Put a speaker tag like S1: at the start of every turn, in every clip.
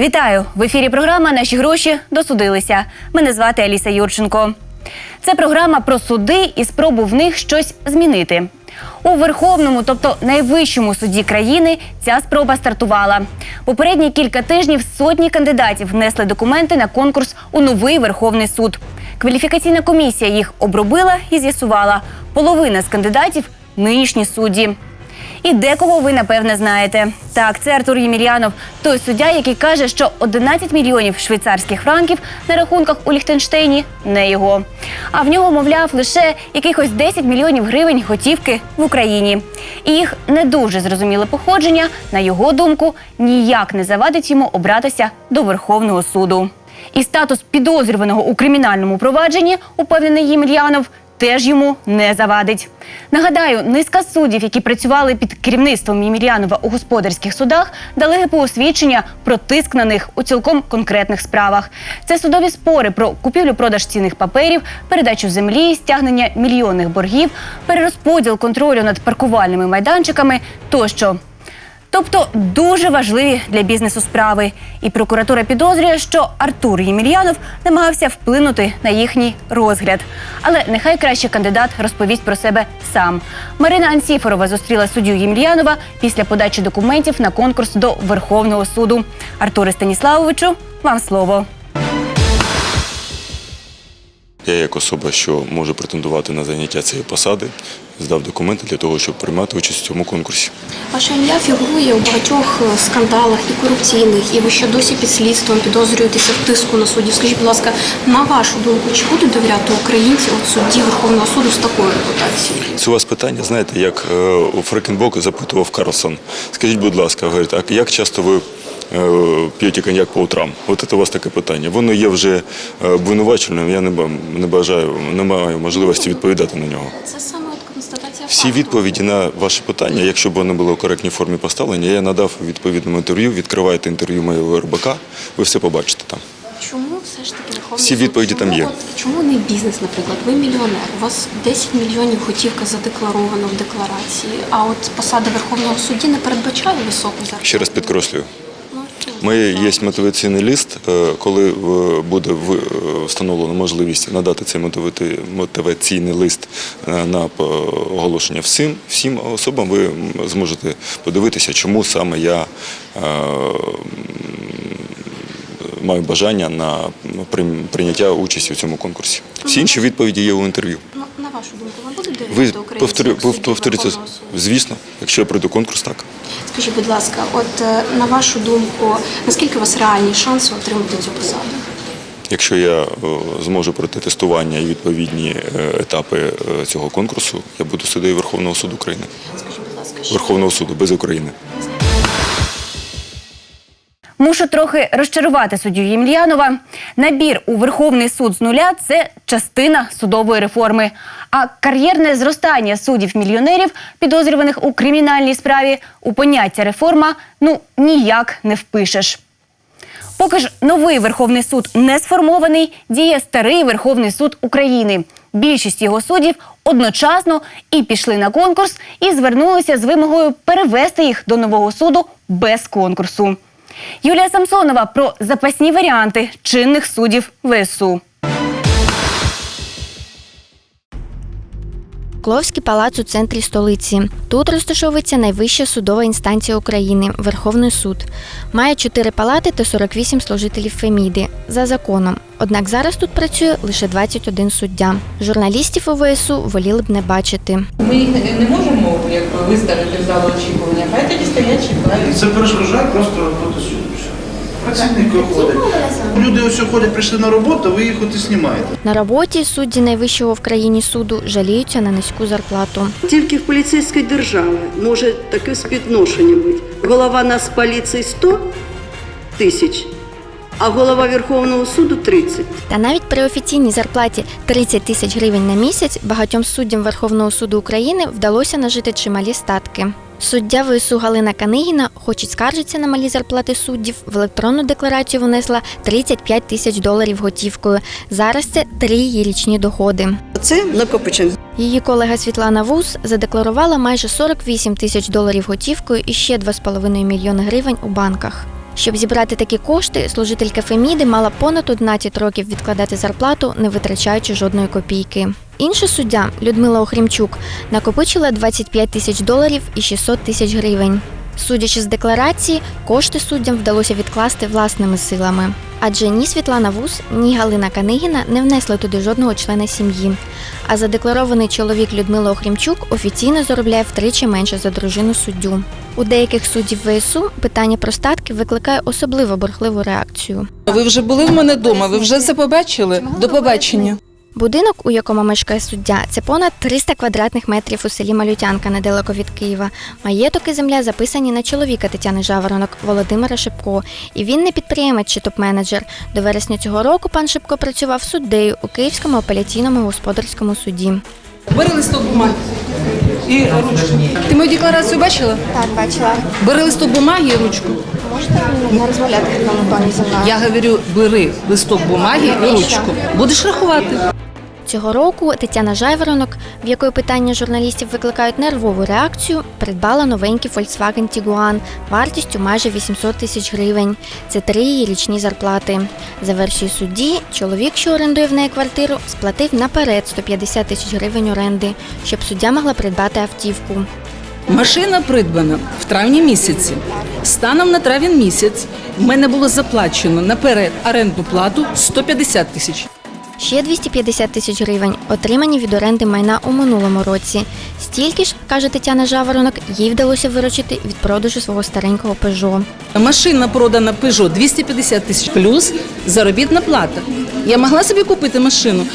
S1: Вітаю! В ефірі програма Наші гроші досудилися. Мене звати Аліса Юрченко. Це програма про суди і спробу в них щось змінити. У Верховному, тобто найвищому суді країни, ця спроба стартувала. Попередні кілька тижнів сотні кандидатів внесли документи на конкурс у новий Верховний суд. Кваліфікаційна комісія їх обробила і з'ясувала. Половина з кандидатів нинішні судді. І декого ви напевне знаєте. Так, це Артур Ємельянов, той суддя, який каже, що 11 мільйонів швейцарських франків на рахунках у Ліхтенштейні не його. А в нього, мовляв, лише якихось 10 мільйонів гривень готівки в Україні. І їх не дуже зрозуміле походження, на його думку, ніяк не завадить йому обратися до Верховного суду. І статус підозрюваного у кримінальному провадженні, упевнений Ємельянов, теж йому не завадить. Нагадаю, низка суддів, які працювали під керівництвом Ємельянова у господарських судах, дали ГПУ свідчення про тиск на них у цілком конкретних справах. Це судові спори про купівлю-продаж цінних паперів, передачу землі, стягнення мільйонних боргів, перерозподіл контролю над паркувальними майданчиками тощо. Тобто дуже важливі для бізнесу справи. І прокуратура підозрює, що Артур Ємельянов намагався вплинути на їхній розгляд. Але нехай краще кандидат розповість про себе сам. Марина Ансіфорова зустріла суддю Ємельянова після подачі документів на конкурс до Верховного суду. Артуре Станіславовичу, вам слово.
S2: Я як особа, що може претендувати на заняття цієї посади, здав документи для того, щоб приймати участь у цьому конкурсі.
S3: Ваше ім'я фігурує у багатьох е, скандалах і корупційних, і ви ще досі під слідством підозрюєтеся в тиску на суддів. Скажіть, будь ласка, на вашу думку, чи будуть довіряти українці от судді Верховного суду з такою репутацією?
S2: Це у вас питання, знаєте, як е, у Фрекенбоку запитував Карлсон. Скажіть, будь ласка, говорить, а як часто ви е, п'єте коньяк по утрам? От це у вас таке питання. Воно є вже обвинуваченим, я не, ба- не бажаю, не маю можливості відповідати на нього.
S3: Це саме
S2: Всі відповіді на ваші питання, якщо б вони були у коректній формі поставлені, я надав у відповідному інтерв'ю, відкриваєте інтерв'ю моєго РБК, ви все побачите там.
S3: Чому все ж таки Верховний
S2: Всі
S3: суд?
S2: відповіді
S3: Чому
S2: там є.
S3: От, чому не бізнес, наприклад? Ви мільйонер, у вас 10 мільйонів готівка задекларовано в декларації, а от посада Верховного судді не передбачає високу зарплату?
S2: Ще раз підкреслюю. Ми є мотиваційний лист, е, коли буде е, встановлено можливість надати цей мотиваційний лист е, на оголошення всім, всім особам, ви зможете подивитися, чому саме я маю бажання на прийняття участі у цьому конкурсі. Всі інші відповіді є у інтерв'ю.
S3: Ну, на вашу думку, вам будуть довіряти
S2: Ви
S3: українці
S2: повторю,
S3: як судді
S2: повторюєте,
S3: Верховного суду?
S2: звісно, якщо я пройду конкурс, так.
S3: Скажіть, будь ласка, от е, на вашу думку, наскільки у вас реальні шанси отримати цю посаду?
S2: Якщо я е, зможу пройти тестування і відповідні е, етапи цього конкурсу, я буду суддею Верховного суду України.
S3: Скажіть, будь ласка,
S2: Верховного суду без України.
S1: Мушу трохи розчарувати суддю Ємельянова. Набір у Верховний суд з нуля це частина судової реформи. А кар'єрне зростання суддів-мільйонерів, підозрюваних у кримінальній справі, у поняття реформа ну ніяк не впишеш. Поки ж новий Верховний суд не сформований, діє старий Верховний суд України. Більшість його суддів одночасно і пішли на конкурс, і звернулися з вимогою перевести їх до нового суду без конкурсу. Юлія Самсонова про запасні варіанти чинних суддів ВСУ.
S4: Кловський палац у центрі столиці. Тут розташовується найвища судова інстанція України Верховний суд. Має 4 палати та 48 служителів Феміди за законом. Однак зараз тут працює лише 21 суддя. Журналістів у ВСУ воліли б не бачити.
S5: Ми їх не- можемо якби, виставити в залу очікування, хай тоді стоять чекають.
S6: Це перешкоджає просто роботи суду. Все. Працівники ходять. Люди ось ходять, прийшли на роботу, ви їх от і знімаєте.
S4: На роботі судді найвищого в країні суду жаліються на низьку зарплату.
S7: Тільки в поліцейській державі може таке співвідношення бути. Голова Нацполіції 100 тисяч, а голова Верховного суду 30.
S4: Та навіть при офіційній зарплаті 30 тисяч гривень на місяць багатьом суддям Верховного суду України вдалося нажити чималі статки. Суддя ВСУ Галина Канигіна, хоч і скаржиться на малі зарплати суддів, в електронну декларацію внесла 35 тисяч доларів готівкою. Зараз це три її річні доходи.
S7: Це накопичення.
S4: Її колега Світлана Вус задекларувала майже 48 тисяч доларів готівкою і ще 2,5 мільйони гривень у банках. Щоб зібрати такі кошти, служителька Феміди мала понад 11 років відкладати зарплату, не витрачаючи жодної копійки. Інша суддя Людмила Охрімчук накопичила 25 тисяч доларів і 600 тисяч гривень. Судячи з декларації, кошти суддям вдалося відкласти власними силами. Адже ні Світлана Вус, ні Галина Канигіна не внесли туди жодного члена сім'ї. А задекларований чоловік Людмила Охрімчук офіційно заробляє втричі менше за дружину суддю. У деяких суддів ВСУ питання про статки викликає особливо бурхливу реакцію.
S8: Ви вже були в мене вдома, ви вже це побачили? До побачення.
S4: Будинок, у якому мешкає суддя, це понад 300 квадратних метрів у селі Малютянка недалеко від Києва. Маєток і земля записані на чоловіка Тетяни Жаворонок Володимира Шипко. І він не підприємець чи топ-менеджер. До вересня цього року пан Шипко працював суддею у Київському апеляційному господарському суді.
S8: Бери листок бумаги і ручку. Ти мою декларацію бачила?
S4: Так, бачила.
S8: Бери листок бумаги і ручку.
S4: Можете не розмовляти в такому тоні зі мною?
S8: Я говорю, бери листок бумаги і ручку. Будеш рахувати.
S4: Цього року Тетяна Жайворонок, в якої питання журналістів викликають нервову реакцію, придбала новенький Volkswagen Tiguan вартістю майже 800 тисяч гривень. Це три її річні зарплати. За версією судді, чоловік, що орендує в неї квартиру, сплатив наперед 150 тисяч гривень оренди, щоб суддя могла придбати автівку.
S8: Машина придбана в травні місяці. Станом на травень місяць в мене було заплачено наперед орендну плату 150 тисяч.
S4: Ще 250 тисяч гривень отримані від оренди майна у минулому році. Стільки ж, каже Тетяна Жаворонок, їй вдалося виручити від продажу свого старенького Пежо.
S8: Машина продана Peugeot 250 тисяч плюс заробітна плата. Я могла собі купити машину.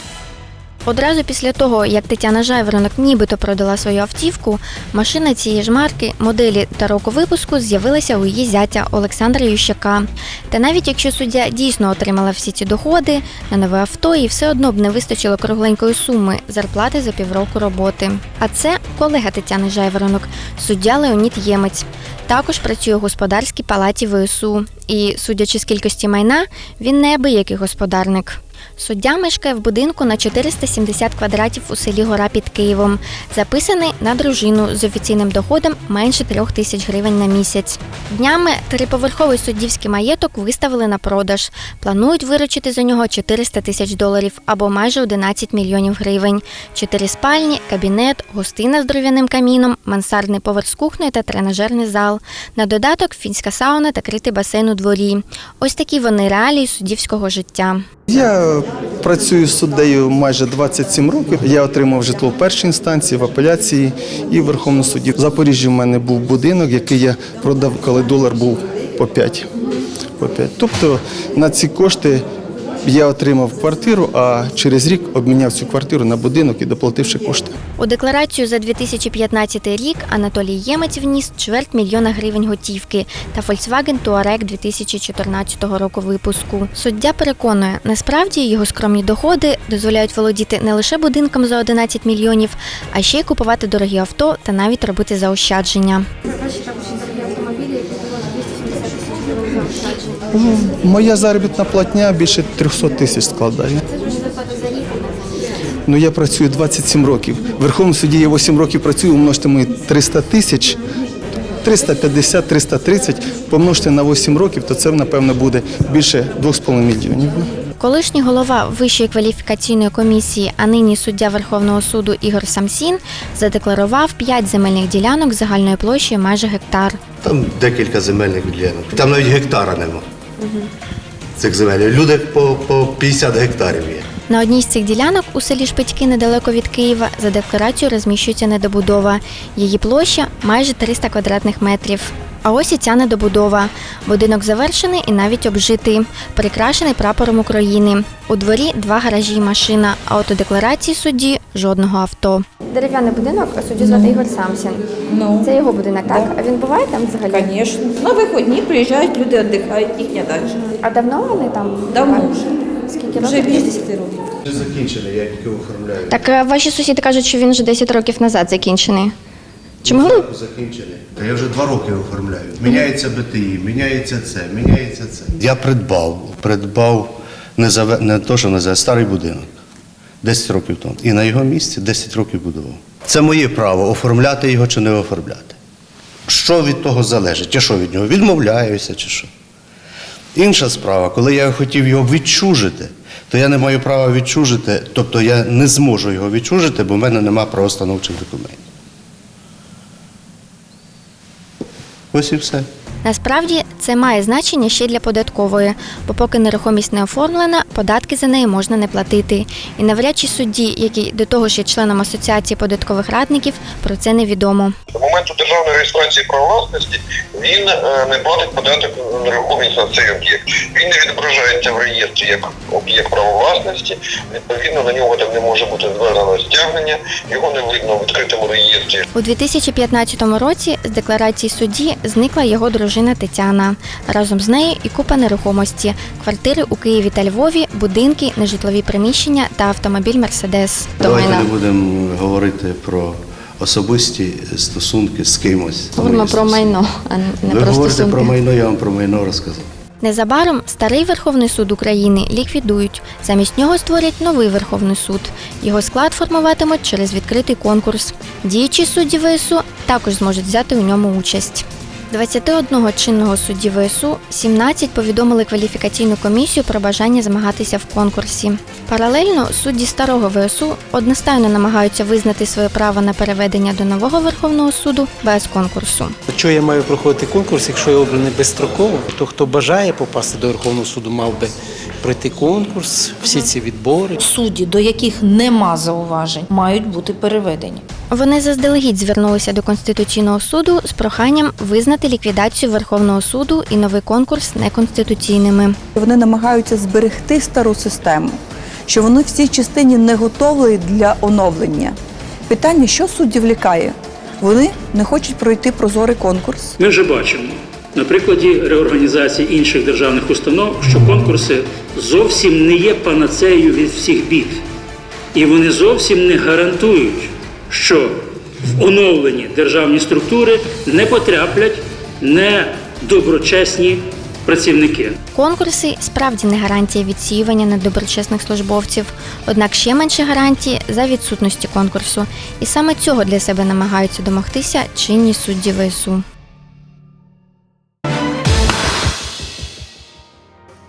S4: Одразу після того, як Тетяна Жайворонок нібито продала свою автівку, машина цієї ж марки, моделі та року випуску з'явилася у її зятя Олександра Ющака. Та навіть якщо суддя дійсно отримала всі ці доходи на нове авто, і все одно б не вистачило кругленької суми зарплати за півроку роботи. А це колега Тетяни Жайворонок, суддя Леонід Ємець. Також працює у господарській палаті ВСУ. І, судячи з кількості майна, він неабиякий господарник. Суддя мешкає в будинку на 470 квадратів у селі Гора під Києвом. Записаний на дружину з офіційним доходом менше трьох тисяч гривень на місяць. Днями триповерховий суддівський маєток виставили на продаж. Планують виручити за нього 400 тисяч доларів або майже 11 мільйонів гривень. Чотири спальні, кабінет, гостина з дров'яним каміном, мансардний поверх з кухнею та тренажерний зал. На додаток фінська сауна та критий басейн у дворі. Ось такі вони реалії суддівського життя.
S9: Я працюю суддею майже 27 років. Я отримав житло в першій інстанції, в апеляції і в Верховному суді. В Запоріжжі в мене був будинок, який я продав, коли долар був по 5. По 5. Тобто на ці кошти я отримав квартиру, а через рік обміняв цю квартиру на будинок і доплативши кошти.
S4: У декларацію за 2015 рік Анатолій Ємець вніс чверть мільйона гривень готівки та Volkswagen Touareg 2014 року випуску. Суддя переконує, насправді його скромні доходи дозволяють володіти не лише будинком за 11 мільйонів, а ще й купувати дорогі авто та навіть робити заощадження.
S9: Моя заробітна платня більше 300 тисяч складає. Ну, я працюю 27 років. В Верховному суді я 8 років працюю, умножте мої 300 тисяч, 350, 330, помножте на 8 років, то це, напевно, буде більше 2,5 мільйонів.
S4: Колишній голова Вищої кваліфікаційної комісії, а нині суддя Верховного суду Ігор Самсін задекларував 5 земельних ділянок загальною площею майже гектар.
S10: Там декілька земельних ділянок. Там навіть гектара нема. Цих земель. Люди по, по 50 гектарів є.
S4: На одній з цих ділянок у селі Шпитьки недалеко від Києва за декларацією розміщується недобудова. Її площа майже 300 квадратних метрів. А ось і ця недобудова. Будинок завершений і навіть обжитий, прикрашений прапором України. У дворі два гаражі і машина, а от у декларації судді жодного авто. Дерев'яний будинок судді звати Ігор Самсін.
S11: Ну,
S4: Це його будинок, так? А він буває там взагалі?
S11: звісно. На вихідні приїжджають, люди віддихають, їхня дача.
S4: А давно вони там?
S11: Давно вже.
S4: Скільки
S11: Вже
S4: років?
S11: більше 10 років.
S10: Вже закінчений, я тільки оформляю.
S4: Так е, ваші сусіди кажуть, що він вже 10 років назад закінчений. Чи могли?
S10: Закінчений. Та я вже два роки оформляю. Міняється БТІ, міняється це, міняється це. Я придбав, придбав не, заве, не то, що називає, старий будинок. 10 років тому. І на його місці 10 років будував. Це моє право оформляти його чи не оформляти. Що від того залежить? Я що від нього? Відмовляюся чи що? Інша справа, коли я хотів його відчужити, то я не маю права відчужити, тобто я не зможу його відчужити, бо в мене немає правостановчих документів. Ось і все.
S4: Насправді це має значення ще для податкової, бо поки нерухомість не оформлена, податки за неї можна не платити. І навряд чи судді, який до того ж є членом асоціації податкових радників, про це невідомо.
S12: До моменту державної реєстрації права власності він е, не платить податок на нерухомість на цей об'єкт. Він не відображається в реєстрі як об'єкт права власності. Відповідно, на нього там не може бути звернено стягнення, його не видно в відкритому реєстрі.
S4: У 2015 році з декларації судді зникла його дружина Тетяна. Разом з нею і купа нерухомості, квартири у Києві та Львові, будинки, нежитлові приміщення та автомобіль Мерседес.
S10: Давайте не будемо говорити про особисті стосунки з кимось.
S4: Говоримо про майно, а не
S10: Ви
S4: про
S10: говорите
S4: стосунки.
S10: про майно, я вам про майно розказав.
S4: Незабаром старий Верховний суд України ліквідують. Замість нього створять новий Верховний суд. Його склад формуватимуть через відкритий конкурс. Діючі судді ВСУ також зможуть взяти у ньому участь. 21 чинного судді ВСУ 17 повідомили кваліфікаційну комісію про бажання змагатися в конкурсі. Паралельно судді старого ВСУ одностайно намагаються визнати своє право на переведення до нового Верховного суду без конкурсу.
S13: Чого я маю проходити конкурс, якщо я обраний безстроково, то хто бажає попасти до Верховного суду, мав би пройти конкурс, всі ці відбори.
S11: Судді, до яких нема зауважень, мають бути переведені.
S4: Вони заздалегідь звернулися до Конституційного суду з проханням визнати ліквідацію Верховного суду і новий конкурс неконституційними.
S14: Вони намагаються зберегти стару систему, що вони в цій частині не готові для оновлення. Питання, що суддів лякає? Вони не хочуть пройти прозорий конкурс.
S15: Ми вже бачимо на прикладі реорганізації інших державних установ, що конкурси зовсім не є панацеєю від всіх бід, і вони зовсім не гарантують, що в оновлені державні структури не потраплять недоброчесні працівники.
S4: Конкурси справді не гарантія відсіювання недоброчесних службовців, однак ще менше гарантії за відсутності конкурсу. І саме цього для себе намагаються домогтися чинні судді ВСУ.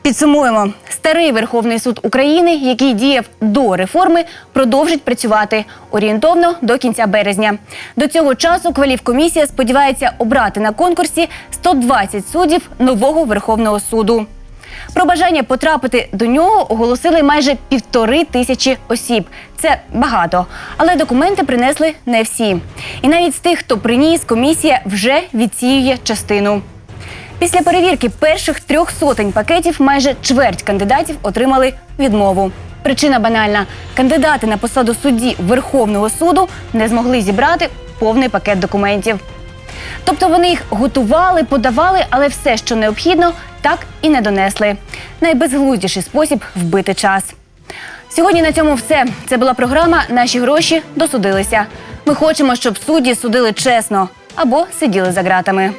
S1: Підсумуємо, старий Верховний суд України, який діяв до реформи, продовжить працювати орієнтовно до кінця березня. До цього часу кваліфкомісія сподівається обрати на конкурсі 120 суддів нового Верховного суду. Про бажання потрапити до нього оголосили майже півтори тисячі осіб. Це багато, але документи принесли не всі. І навіть з тих, хто приніс, комісія вже відсіює частину. Після перевірки перших трьох сотень пакетів майже чверть кандидатів отримали відмову. Причина банальна: кандидати на посаду судді Верховного суду не змогли зібрати повний пакет документів. Тобто вони їх готували, подавали, але все, що необхідно, так і не донесли. Найбезглуздіший спосіб вбити час. Сьогодні на цьому все. Це була програма Наші гроші досудилися. Ми хочемо, щоб судді судили чесно або сиділи за ґратами.